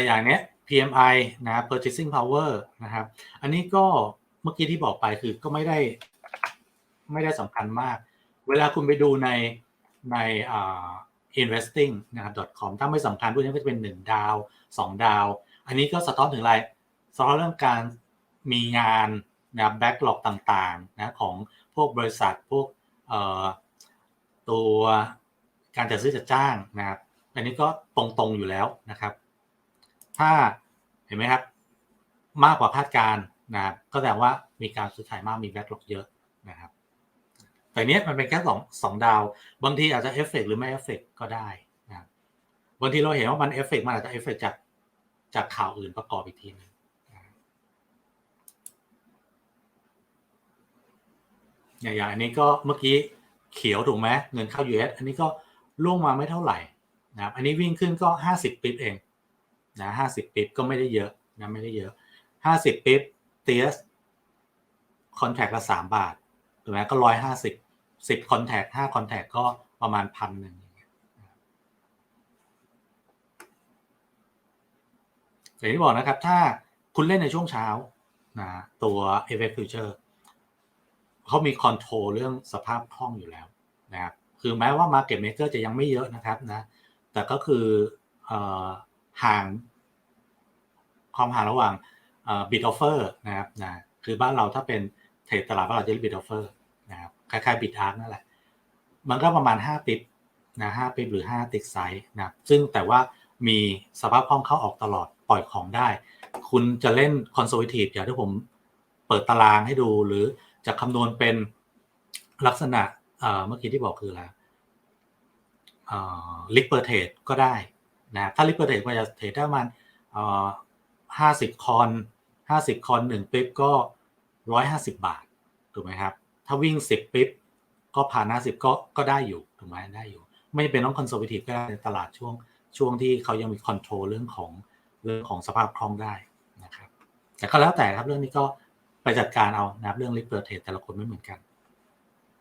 แต่อย่างเนี้ย PMI นะ purchasing power นะครับ อันนี้ก็เมื่อกี้ที่บอกไปคือก็ไม่ได้ไม่ได้สำคัญมาก เวลาคุณไปดูในในอ่า investing นะครับ .com ถ้าไม่สำคัญพวกนี้ก็จะเป็น 1 ดาว 2 ดาว อันนี้ก็สะท้อนถึงอะไรสะท้อนเรื่องการมีงานนะแบ็กหลอกต่างๆนะของพวกบริษัทพวกเอ่อตัวการจัดซื้อจัดจ้างนะครับ อันนี้ก็ตรงๆอยู่แล้วนะครับ ถ้าเห็นไหมครับ มากกว่าคาดการณ์นะครับก็แสดงว่ามีการซื้อขายมากมีแบ็กหลอกเยอะนะครับ แต่เนี้ยมันเป็นแค่สองสองดาว บางทีอาจจะเอฟเฟกหรือไม่เอฟเฟกก็ได้นะครับบางทีเราเห็นว่ามันเอฟเฟกมันอาจจะเอฟเฟกจากจากข่าวอื่นประกอบอีกทีหนึงนะครับอย่างอย่างอันนี้ก็เมื่อกี้เขียวถูกไหมเงินเข้า US อันนี้ก็ล่วงมาไม่เท่าไหร่นะครับ อันนี้วิ่งขึ้นก็ 50 ปิบเอง นะ50ปิบก็ไม่ได้เยอะนะไม่ได้เยอะ50ปิบเตียสคอนแทคละ3บาทถูกไหมก็150 10คอนแทค5คอนแทคก็ประมาณพันหนึ่งอย่างที่บอกนะครับ ถ้าคุณเล่นในช่วงเช้านะตัว FX Future เขามีคอนโทรลเรื่องสภาพคล่องอยู่แล้วนะครับคือแม้ว่า Market Maker จะยังไม่เยอะนะครับนะแต่ก็คือออห่าง ความห่างระหว่างบิดออฟเฟอร์นะครับนะคือบ้านเราถ้าเป็นเทรดตลาดบ้านเราจะเรียกบิดออฟเฟอร์นะครับคล้ายๆบิดอาร์นั่นแหละมันก็ประมาณ 5 ปิบนะ5ปิบหรือ 5 ติ๊กไซส์นะซึ่งแต่ว่ามีสภาพคล่องเข้าออกตลอดปล่อยของได้ คุณจะเล่นคอนโซลทีฟอย่างที่ผมเปิดตารางให้ดูหรือจะคำนวณเป็นลักษณะเมื่อกี้ที่บอกคืออะไรลิกเปอร์เทรดก็ได้นะถ้าลิกเปอร์เทรดก็จะเทรดได้ประมาณ ห้าสิบคอนห้าสิบคอนหนึ่งปิ๊บก็ร้อยห้าสิบบาทถูกไหมครับ ถ้าวิ่งสิบปิ๊บก็ผ่านห้าสิบก็ก็ได้อยู่ถูกไหมได้อยู่ ไม่เป็นต้องคอนโซลิทีฟก็ได้ในตลาดช่วงช่วงที่เขายังมีคอนโทรลเรื่องของเรื่องของสภาพคล่องได้นะครับ แต่ก็แล้วแต่ครับเรื่องนี้ก็ไปจัดการเอานะครับเรื่องลิเปอร์เทรดแต่ละคนไม่เหมือนกัน